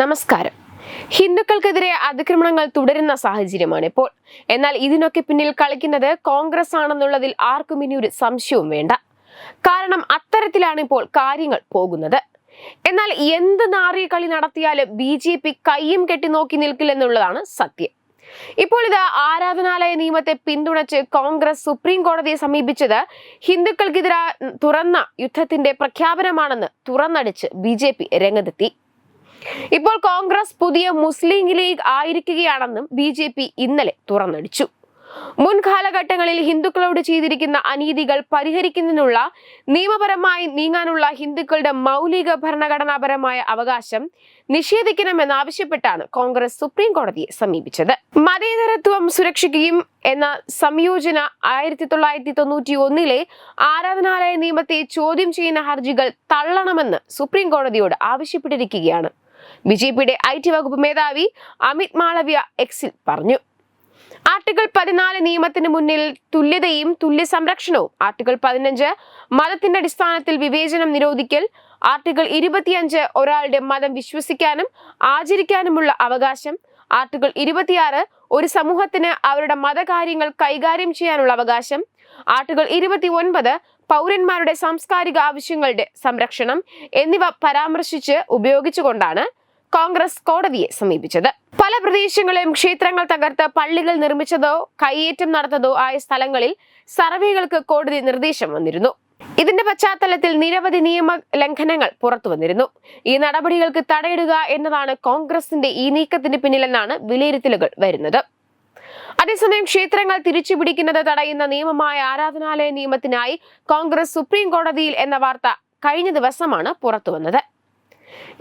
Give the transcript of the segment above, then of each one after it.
നമസ്കാരം. ഹിന്ദുക്കൾക്കെതിരെ അതിക്രമണങ്ങൾ തുടരുന്ന സാഹചര്യമാണ് ഇപ്പോൾ. എന്നാൽ ഇതിനൊക്കെ പിന്നിൽ കളിക്കുന്നത് കോൺഗ്രസ് ആണെന്നുള്ളതിൽ ആർക്കും ഇനി ഒരു സംശയവും വേണ്ട. കാരണം അത്തരത്തിലാണ് ഇപ്പോൾ കാര്യങ്ങൾ പോകുന്നത്. എന്നാൽ എന്ത് നാറിയ കളി നടത്തിയാലും ബി ജെ പി കയ്യും കെട്ടി നോക്കി നിൽക്കില്ലെന്നുള്ളതാണ് സത്യം. ഇപ്പോൾ ഇത് ആരാധനാലയ നിയമത്തെ പിന്തുണച്ച് കോൺഗ്രസ് സുപ്രീം കോടതിയെ സമീപിച്ചത് ഹിന്ദുക്കൾക്കെതിരെ തുറന്ന യുദ്ധത്തിന്റെ പ്രഖ്യാപനമാണെന്ന് തുറന്നടിച്ച് ബി രംഗത്തെത്തി. ഇപ്പോൾ കോൺഗ്രസ് പുതിയ മുസ്ലിം ലീഗ് ആയിരിക്കുകയാണെന്നും ബി ജെ പി ഇന്നലെ തുറന്നടിച്ചു. മുൻ കാലഘട്ടങ്ങളിൽ ഹിന്ദുക്കളോട് ചെയ്തിരിക്കുന്ന അനീതികൾ പരിഹരിക്കുന്നതിനുള്ള നിയമപരമായി നീങ്ങാനുള്ള ഹിന്ദുക്കളുടെ മൗലിക ഭരണഘടനാപരമായ അവകാശം നിഷേധിക്കണമെന്നാവശ്യപ്പെട്ടാണ് കോൺഗ്രസ് സുപ്രീം കോടതിയെ സമീപിച്ചത്. മതേതരത്വം സുരക്ഷിക്കുകയും എന്ന സംയോജന ആയിരത്തി തൊള്ളായിരത്തി തൊണ്ണൂറ്റി ഒന്നിലെ ആരാധനാലയ നിയമത്തെ ചോദ്യം ചെയ്യുന്ന ഹർജികൾ തള്ളണമെന്ന് സുപ്രീം കോടതിയോട് ആവശ്യപ്പെട്ടിരിക്കുകയാണ്. ബി ജെ പിയുടെ ഐ ടി വകുപ്പ് മേധാവി അമിത് മാളവ്യ എക്സിൽ പറഞ്ഞു. ആർട്ടിക്കിൾ പതിനാല് നിയമത്തിന് മുന്നിൽ തുല്യതയും തുല്യ സംരക്ഷണവും. ആർട്ടിക്കിൾ പതിനഞ്ച് മതത്തിന്റെ അടിസ്ഥാനത്തിൽ വിവേചനം നിരോധിക്കൽ. ആർട്ടിക്കിൾ ഇരുപത്തിയഞ്ച് ഒരാളുടെ മതം വിശ്വസിക്കാനും ആചരിക്കാനുമുള്ള അവകാശം. ആർട്ടിക്കിൾ ഇരുപത്തിയാറ് ഒരു സമൂഹത്തിന് അവരുടെ മതകാര്യങ്ങൾ കൈകാര്യം ചെയ്യാനുള്ള അവകാശം. ആർട്ടിക്കിൾ ഇരുപത്തി ഒൻപത് പൗരന്മാരുടെ സാംസ്കാരിക ആവശ്യങ്ങളുടെ സംരക്ഷണം എന്നിവ പരാമർശിച്ച് ഉപയോഗിച്ചുകൊണ്ടാണ് കോൺഗ്രസ് കോടതിയെ സമീപിച്ചത്. പല പ്രദേശങ്ങളിലും ക്ഷേത്രങ്ങൾ തകർത്ത് പള്ളികൾ നിർമ്മിച്ചതോ കയ്യേറ്റം നടത്തതോ ആയ സ്ഥലങ്ങളിൽ സർവേകൾക്ക് കോടതി നിർദ്ദേശം വന്നിരുന്നു. ഇതിന്റെ പശ്ചാത്തലത്തിൽ നിരവധി നിയമ ലംഘനങ്ങൾ പുറത്തു വന്നിരുന്നു. ഈ നടപടികൾക്ക് തടയിടുക എന്നതാണ് കോൺഗ്രസിന്റെ ഈ നീക്കത്തിന് പിന്നിലെന്നാണ് വിലയിരുത്തലുകൾ വരുന്നത്. അതേസമയം ക്ഷേത്രങ്ങൾ തിരിച്ചുപിടിക്കുന്നത് തടയുന്ന നിയമമായ ആരാധനാലയ നിയമത്തിനായി കോൺഗ്രസ് സുപ്രീം കോടതിയിൽ എന്ന വാർത്ത കഴിഞ്ഞ ദിവസമാണ് പുറത്തു വന്നത്.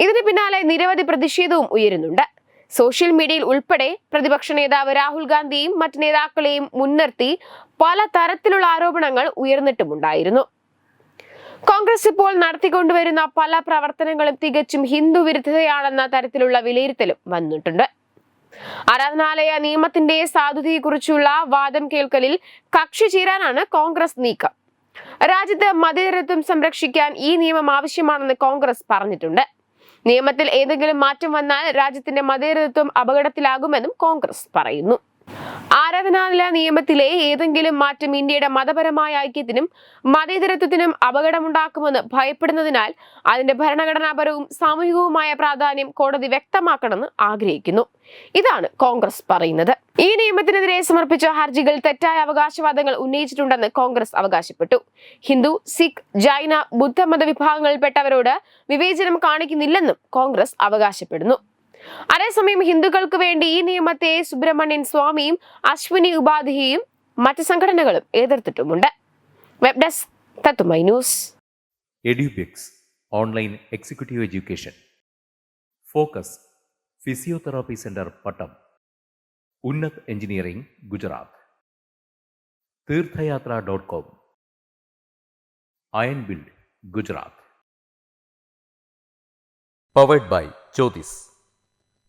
ഇതിന് പിന്നാലെ നിരവധി പ്രതിഷേധവും ഉയരുന്നുണ്ട്. സോഷ്യൽ മീഡിയയിൽ ഉൾപ്പെടെ പ്രതിപക്ഷ നേതാവ് രാഹുൽ ഗാന്ധിയും മറ്റ് നേതാക്കളെയും മുൻനിർത്തി പല തരത്തിലുള്ള ആരോപണങ്ങൾ ഉയർന്നിട്ടുമുണ്ടായിരുന്നു. കോൺഗ്രസ് ഇപ്പോൾ നടത്തിക്കൊണ്ടുവരുന്ന പല പ്രവർത്തനങ്ങളും തികച്ചും ഹിന്ദു വിരുദ്ധതയാണെന്ന തരത്തിലുള്ള വിലയിരുത്തലും വന്നിട്ടുണ്ട്. ആരാധനാലയ നിയമത്തിന്റെ സാധുതയെക്കുറിച്ചുള്ള വാദം കേൾക്കലിൽ കക്ഷി ചേരാനാണ് കോൺഗ്രസ് നീക്കം. രാജ്യത്ത് മതേതരത്വം സംരക്ഷിക്കാൻ ഈ നിയമം ആവശ്യമാണെന്ന് കോൺഗ്രസ് പറഞ്ഞിട്ടുണ്ട്. നിയമത്തിൽ ഏതെങ്കിലും മാറ്റം വന്നാൽ രാജ്യത്തിന്റെ മതേതരത്വം അപകടത്തിലാകുമെന്നും കോൺഗ്രസ് പറയുന്നു. ആരാധനാലയ നിയമത്തിലെ ഏതെങ്കിലും മാറ്റം ഇന്ത്യയുടെ മതപരമായ ഐക്യത്തിനും മതേതരത്വത്തിനും അപകടമുണ്ടാക്കുമെന്ന് ഭയപ്പെടുന്നതിനാൽ അതിന്റെ ഭരണഘടനാപരവും സാമൂഹികവുമായ പ്രാധാന്യം കോടതി വ്യക്തമാക്കണമെന്ന് ആഗ്രഹിക്കുന്നു. ഇതാണ് കോൺഗ്രസ് പറയുന്നത്. ഈ നിയമത്തിനെതിരെ സമർപ്പിച്ച ഹർജികൾ തെറ്റായ അവകാശവാദങ്ങൾ ഉന്നയിച്ചിട്ടുണ്ടെന്ന് കോൺഗ്രസ് അവകാശപ്പെട്ടു. ഹിന്ദു സിഖ് ജൈന ബുദ്ധമത വിഭാഗങ്ങളിൽപ്പെട്ടവരോട് വിവേചനം കാണിക്കുന്നില്ലെന്നും കോൺഗ്രസ് അവകാശപ്പെടുന്നു. അതേസമയം ഹിന്ദുക്കൾക്ക് വേണ്ടി ഈ നിയമത്തെ സുബ്രഹ്മണ്യൻ സ്വാമിയും അശ്വിനി ഉപാധ്യയും മറ്റ് സംഘടനകളും എതിർത്തിട്ടുമുണ്ട്. Web desk news online executive education focus physiotherapy centre Pattom Unnath engineering Gujarat Theerthayathra dot com iron build Gujarat powered by Jyothis